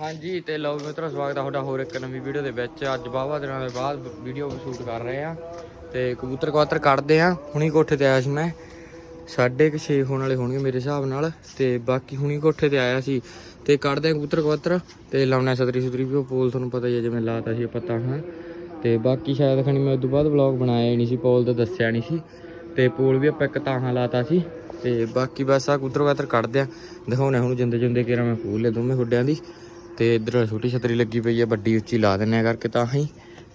ਹਾਂਜੀ ਤੇ ਲਓ ਮਿੱਤਰੋ, ਸਵਾਗਤ ਹੈ ਤੁਹਾਡਾ ਹੋਰ ਇੱਕ ਨਵੀਂ ਵੀਡੀਓ ਦੇ ਵਿੱਚ। ਅੱਜ ਬਾਵਾ ਦਿਨਾਂ ਦੇ ਬਾਅਦ ਵੀਡੀਓ ਸ਼ੂਟ ਕਰ ਰਹੇ ਆ ਤੇ ਕਬੂਤਰ ਕਵਾਤਰ ਕੱਢਦੇ ਆ। ਹੁਣੀ ਕੋਠੇ ਤੇ ਆਇਆ ਸੀ ਮੈਂ। ਸਾਢੇ ਕੁ ਛੇ ਹੋਣ ਵਾਲੇ ਹੋਣਗੇ ਮੇਰੇ ਹਿਸਾਬ ਨਾਲ ਤੇ ਬਾਕੀ ਹੁਣੀ ਕੋਠੇ ਤੇ ਆਇਆ ਸੀ। ਤੇ ਕੱਢਦੇ ਆ ਕਬੂਤਰ ਕਵਾਤਰ ਤੇ ਲਾਉਣਾ ਸਤਰੀ ਸੁਤਰੀ ਵੀ, ਉਹ ਪੋਲ ਤੁਹਾਨੂੰ ਪਤਾ ਹੀ ਹੈ ਜਿਵੇਂ ਲਾਤਾ ਸੀ ਪਤਾ ਹਾਂ। ਤੇ ਬਾਕੀ ਸ਼ਾਇਦ ਖਣੀ ਮੈਂ ਉਦੋਂ ਬਾਅਦ ਵਲੌਗ ਬਣਾਇਆ ਹੀ ਨਹੀਂ ਸੀ, ਪੋਲ ਦਾ ਦੱਸਿਆ ਨਹੀਂ ਸੀ। ਤੇ ਪੋਲ ਵੀ ਆਪਾਂ ਇੱਕ ਤਾਹਾਂ ਲਾਤਾ ਸੀ। ਤੇ ਬਾਕੀ ਬਸ ਆ ਕਬੂਤਰ ਕਵਾਤਰ ਕੱਢਦੇ ਆ। ਦਿਖਾਉਣੇ ਹੁਣ ਜਿੰਦੇ ਜਿੰਦੇ ਕੇਰਾ ਮੈਂ ਫੂਲ ਲੈ ਦੋਵੇਂ ਖੁੱਡਿਆਂ ਦੀ। ਤੇ ਇਧਰ ਛੋਟੀ ਛਤਰੀ ਲੱਗੀ ਪਈ ਹੈ ਵੱਡੀ ਉੱਚੀ ਲਾ ਦਿੰਨੇ ਆ ਕਰਕੇ ਤਾਂ ਹੀ।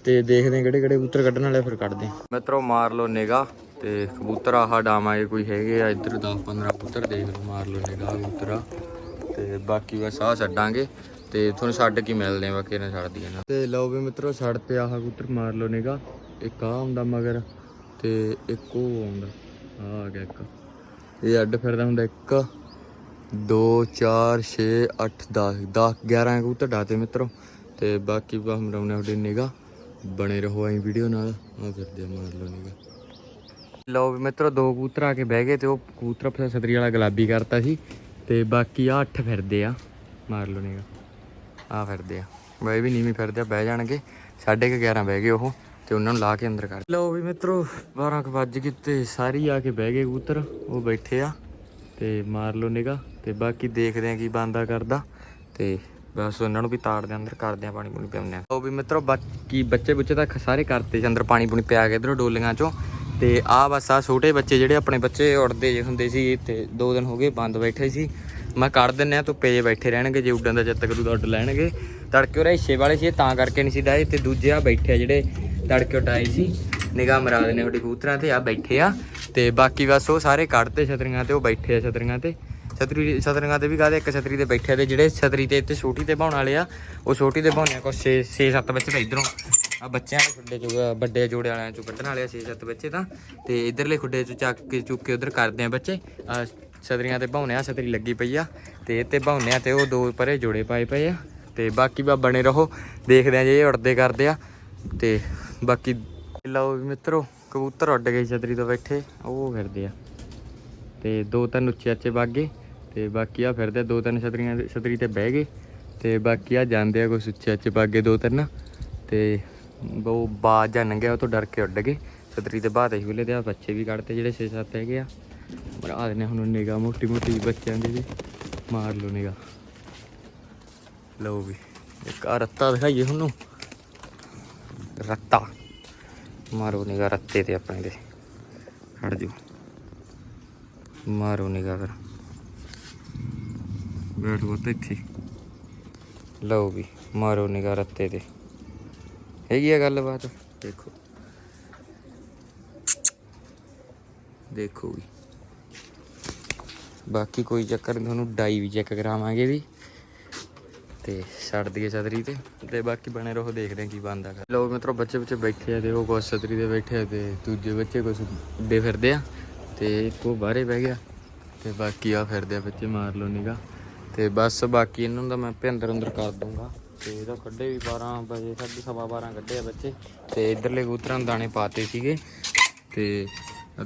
ਤੇ ਦੇਖਦੇ ਆ ਕਿਹੜੇ ਕਿਹੜੇ ਕਬੂਤਰ ਕੱਢਣ ਵਾਲੇ ਫਿਰ ਕੱਢਦੇ ਆ। ਮਿੱਤਰੋ, ਮਾਰ ਲਓ ਨਿਗਾ ਤੇ ਕਬੂਤਰ ਆਹ ਡਾਵਾਂਗੇ ਕੋਈ ਹੈਗੇ ਆ, ਇੱਧਰ 10 15 ਕਬੂਤਰ ਦੇਖ ਲਓ, ਮਾਰ ਲਓ ਨਿਗਾ ਕਬੂਤਰ ਆ। ਤੇ ਬਾਕੀ ਬਸ ਆਹ ਛੱਡਾਂਗੇ ਤੇ ਤੁਹਾਨੂੰ ਛੱਡ ਕੇ ਮਿਲਦੇ ਆ, ਬਾਕੀ ਇਹਨਾਂ ਛੱਡ ਦੀਆਂ ਤੇ ਲਓ ਵੀ ਮਿੱਤਰੋ, ਛੱਡ ਤੇ ਆਹ ਕਬੂਤਰ ਮਾਰ ਲਓ ਨਿਗਾ ਇੱਕ ਆ ਹੁੰਦਾ ਮਗਰ ਤੇ ਇੱਕ ਉਹ ਆਉਂਦਾ ਆ ਆ ਗਿਆ ਇੱਕ। ਇਹ ਅੱਡ ਫਿਰਦਾ ਹੁੰਦਾ ਇੱਕ। 2 4 6 8 10 10 11 ਕਬੂਤਰ ਡਾਤੇ ਮਿੱਤਰੋ। ਤੇ ਬਾਕੀ ਬਸ ਮਰਾਉਣੇ ਤੁਹਾਡੀ ਨਿਗਾ ਬਣੇ ਰਹੋ ਐਂ ਵੀਡੀਓ ਨਾਲ। ਆ ਫਿਰਦੇ ਆ, ਮਾਰ ਲਓ ਨਿਗਾ ਲਓ ਵੀ ਮਿੱਤਰੋ ਦੋ ਕਬੂਤਰ ਆ ਕੇ ਬਹਿ ਗਏ ਤੇ ਉਹ ਕਬੂਤਰ ਫਿਰ ਛਤਰੀ ਵਾਲਾ ਗੁਲਾਬੀ ਕਰਤਾ ਸੀ। ਤੇ ਬਾਕੀ ਆ ਅੱਠ ਫਿਰਦੇ ਆ। ਮਾਰ ਲਓ ਨਿਗਾ ਆ ਫਿਰਦੇ ਆ। ਬਈ ਵੀ ਨੀਵੀਂ ਫਿਰਦੇ ਆ ਬਹਿ ਜਾਣਗੇ। ਸਾਢੇ ਕੁ 11 ਬਹਿ ਗਏ ਉਹ ਤੇ ਉਹਨਾਂ ਨੂੰ ਲਾ ਕੇ ਅੰਦਰ ਕਰ। ਲਓ ਵੀ ਮਿੱਤਰੋ 12 ਕੁ ਵੱਜ ਗਏ ਤੇ ਸਾਰੀ ਆ ਕੇ ਬਹਿ ਗਏ ਕਬੂਤਰ। ਉਹ ਬੈਠੇ ਆ ਤੇ ਮਾਰ ਲਓ ਨਿਗਾ ਤੇ ਬਾਕੀ ਦੇਖਦੇ ਆ ਕੀ ਬੰਦਾ ਕਰਦਾ। ਤੇ ਬਸ ਉਹਨਾਂ ਨੂੰ ਵੀ ਤਾੜਦੇ ਅੰਦਰ ਕਰਦੇ ਆ ਪਾਣੀ ਪੂਣੀ ਪਿਆਉਂਦੇ ਆ ਉਹ ਵੀ ਮਿੱਤਰੋ, ਬਾਕੀ ਬੱਚੇ ਬੁੱਚੇ ਤਾਂ ਸਾਰੇ ਕਰਤੇ ਅੰਦਰ ਪਾਣੀ ਪੂਣੀ ਪਿਆ ਕੇ ਇਧਰੋਂ ਡੋਲੀਆਂ ਚੋਂ। ਤੇ ਆ ਬਸ ਆ ਛੋਟੇ ਬੱਚੇ ਜਿਹੜੇ ਆਪਣੇ ਬੱਚੇ ਉੜਦੇ ਜੇ ਹੁੰਦੇ ਸੀ, ਤੇ ਦੋ ਦਿਨ ਹੋ ਗਏ ਬੰਦ ਬੈਠੇ ਸੀ। ਮੈਂ ਕੱਢ ਦਿੰਨੇ ਆ ਧੁੱਪੇ ਜੇ ਬੈਠੇ ਰਹਿਣਗੇ, ਜੇ ਉੱਡਣ ਦਾ ਜਦ ਤੱਕ ਤੂੰ ਉੱਡ ਲੈਣਗੇ। ਤੜਕੇ ਉਹ ਹਿੱਸੇ ਵਾਲੇ ਸੀ ਇਹ ਤਾਂ ਕਰਕੇ ਨਹੀਂ ਸੀ ਡਾਏ, ਤੇ ਦੂਜੇ ਆ ਬੈਠੇ ਆ ਜਿਹੜੇ ਤੜਕੇ ਉਡਾਏ ਸੀ। ਨਿਗਾਹ ਮਰਾ ਦੇਣੇ ਤੁਹਾਡੇ ਕਬੂਤਰਾਂ ਤੇ ਆ ਬੈਠੇ ਆ। ਤੇ ਬਾਕੀ ਬਸ ਉਹ ਸਾਰੇ ਕੱਢਤੇ ਛਤਰੀਆਂ ਤੇ, ਉਹ ਬੈਠੇ ਆ ਛਤਰੀਆਂ ਤੇ। ਛਤਰੀ ਛਤਰੀਆਂ ਤੇ ਵੀ ਕਾਹਦੇ ਇੱਕ ਛਤਰੀ ਤੇ ਬੈਠੇ ਆ ਤੇ ਜਿਹੜੇ ਛਤਰੀ ਤੇ ਇੱਥੇ ਛੋਟੀ ਤੇ ਬਾਉਣ ਵਾਲੇ ਆ, ਉਹ ਛੋਟੀ ਤੇ ਬਾਉਣੇ ਆ ਕੋ 6 6 7 ਬੱਚੇ ਤਾਂ ਇਧਰੋਂ। ਆ ਬੱਚਿਆਂ ਦੇ ਖੁੱਡੇ ਚੋਂ ਵੱਡੇ ਜੋੜੇ ਵਾਲਿਆਂ ਚੋਂ ਕੱਢਣ ਵਾਲੇ ਆ 6 7 ਬੱਚੇ ਤਾਂ। ਤੇ ਇਧਰਲੇ ਖੁੱਡੇ ਚੋਂ ਚੱਕ ਕੇ ਚੁੱਕ ਕੇ ਉਧਰ ਕਰਦੇ ਆ ਬੱਚੇ। ਆ ਛਤਰੀਆਂ ਤੇ ਬਾਉਣੇ ਆ, ਛਤਰੀ ਲੱਗੀ ਪਈ ਆ। ਤੇ ਇੱਥੇ ਬਾਉਣੇ ਆ ਤੇ ਉਹ ਦੋ ਪਰੇ ਜੋੜੇ ਪਾਏ ਪਏ ਆ। ਤੇ ਬਾਕੀ ਬਾ ਬਣੇ ਰਹੋ, ਦੇਖਦੇ ਆ ਜੇ ਇਹ ਉੜਦੇ ਕਰਦੇ ਆ। ਤੇ ਬਾਕੀ ਲਓ ਵੀ ਮਿੱਤਰੋ, ਕਬੂਤਰ ਉੱਡ ਗਏ ਛਤਰੀ ਤੋਂ ਬੈਠੇ, ਉਹ ਫਿਰਦੇ ਆ। ਤੇ ਦੋ ਤਿੰਨ ਉੱਚੇ ਅੱਚੇ ਬਾਗੇ। ਤੇ ਬਾਕੀ ਆ ਫਿਰਦੇ ਆ, ਦੋ ਤਿੰਨ ਛਤਰੀਆਂ ਛਤਰੀ ਤੇ ਬਹਿ ਗਏ ਤੇ ਬਾਕੀ ਆ ਜਾਂਦੇ ਆ ਕੁਛ ਉੱਚੇ ਅੱਚੇ ਬਾਗੇ ਦੋ ਤਿੰਨ। ਤੇ ਉਹ ਬਾਜ ਜਾਂ ਨੰਗਿਆ ਉਹ ਤੋਂ ਡਰ ਕੇ ਉੱਡ ਗਏ। ਛਤਰੀ ਤੇ ਬਾਤ ਹੀ ਹੁਲੇ ਤੇ ਆ ਬੱਚੇ ਵੀ ਕੱਢਤੇ ਜਿਹੜੇ 6-7 ਹੈਗੇ ਆ। ਬਣਾ ਦੇਣੇ ਹੁਣ ਨਿਗਾ ਮੋਟੀ ਮੋਟੀ ਬੱਚਿਆਂ ਦੀ ਵੀ ਮਾਰ ਲਓ ਨਿਗਾ ਲਓ ਵੀ ਇੱਕ ਆ ਰੱਤਾ ਦਿਖਾਈਏ ਤੁਹਾਨੂੰ। ਰੱਤਾ। ਮਾਰੋ ਨਿਗਾ ਰੱਤੇ ਤੇ ਆਪਣੇ ਦੇ ਹਟ ਜੂ ਮਾਰੋ ਨਿਗਾ ਫਿਰ। ਬੈਠ ਗੋ ਤੇ ਇੱਥੇ। ਲਓ ਵੀ, ਮਾਰੋ ਨਿਗਾ ਰੱਤੇ ਤੇ। ਹੈਗੀ ਆ ਗੱਲਬਾਤ? ਦੇਖੋ। ਦੇਖੋ ਵੀ। ਬਾਕੀ ਕੋਈ ਚੱਕਰ ਨਹੀਂ ਤੁਹਾਨੂੰ ਡਾਈ ਵੀ ਚੈੱਕ ਕਰਾਵਾਂਗੇ ਵੀ। ਤੇ ਛੱਡ ਦਈਏ ਛਤਰੀ ਤੇ। ਤੇ ਬਾਕੀ ਬਣੇ ਰਹੋ, ਦੇਖਦੇ ਹਾਂ ਕੀ ਬਣਦਾ। ਲੋਕ ਮਿੱਤਰੋ, ਬੱਚੇ ਬੱਚੇ ਬੈਠੇ ਆ ਤੇ ਉਹ ਕੁਛ ਛਤਰੀ ਤੇ ਬੈਠੇ ਆ ਤੇ ਦੂਜੇ ਬੱਚੇ ਕੁਛ ਉੱਡੇ ਫਿਰਦੇ ਆ। ਤੇ ਇੱਕ ਉਹ ਬਾਹਰੇ ਬਹਿ ਗਿਆ। ਤੇ ਬਾਕੀ ਆ ਫਿਰਦੇ ਆ ਬੱਚੇ, ਮਾਰ ਲਓ ਨਿਗਾ ਤੇ ਬਸ ਬਾਕੀ ਇਹਨਾਂ ਦਾ ਮੈਂ ਆਪੇ ਅੰਦਰ ਅੰਦਰ ਕਰ ਦੂੰਗਾ। ਤੇ ਇਹਦਾ ਕੱਢੇ ਵੀ 12 ਵਜੇ, ਸਾਢੇ ਸਵਾ 12 ਕੱਢੇ ਆ ਬੱਚੇ। ਤੇ ਇਧਰਲੇ ਕਬੂਤਰਾਂ ਨੂੰ ਦਾਣੇ ਪਾਤੇ ਸੀਗੇ। ਤੇ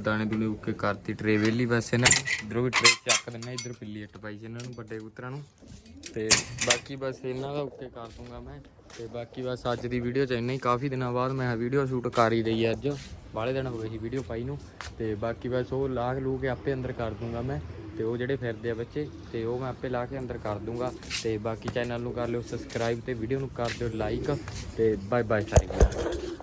ਦਾਣੇ ਦੂਣੇ ਉੱਕੇ ਕਰਤੀ ਟਰੇ ਵੇਲੀ ਬਸ ਇਹਨਾਂ ਨੂੰ। ਇਧਰੋਂ ਵੀ ਟਰੇ ਚੱਕ ਦਿੰਨਾ ਇਧਰ ਪਿੱਲੀ ਇੱਟ ਪਾਈ ਸੀ ਇਹਨਾਂ ਨੂੰ, ਵੱਡੇ ਕਬੂਤਰਾਂ ਨੂੰ। ਤੇ ਬਾਕੀ ਬਸ ਇਹਨਾਂ ਦਾ ਉੱਕੇ ਕਰ ਦੂੰਗਾ ਮੈਂ। ਤੇ ਬਾਕੀ ਬਸ ਅੱਜ ਦੀ ਵੀਡੀਓ ਚ ਇੰਨਾ ਹੀ। ਕਾਫੀ ਦਿਨਾਂ ਬਾਅਦ ਮੈਂ ਵੀਡੀਓ ਸ਼ੂਟ ਕਰ ਹੀ ਰਹੀ ਅੱਜ। ਬਾਲੇ ਦਿਨ ਹੋ ਗਏ ਸੀ ਵੀਡੀਓ ਪਾਈ ਨੂੰ। ਤੇ ਬਾਕੀ ਬਸ ਉਹ ਲਾਹ ਲੂ ਕੇ ਆਪੇ ਅੰਦਰ ਕਰ ਦੂੰਗਾ ਮੈਂ। ਤੇ ਉਹ ਜਿਹੜੇ ਫਿਰਦੇ ਆ ਬੱਚੇ, ਤੇ ਉਹ ਮੈਂ ਆਪੇ ਲਾ ਕੇ ਅੰਦਰ ਕਰ ਦੂੰਗਾ। ਤੇ ਬਾਕੀ ਚੈਨਲ ਨੂੰ ਕਰ ਲਿਓ ਸਬਸਕ੍ਰਾਈਬ ਤੇ ਵੀਡੀਓ ਨੂੰ ਕਰ ਦਿਓ ਲਾਈਕ ਤੇ ਬਾਏ ਬਾਏ ਸਾਰੇ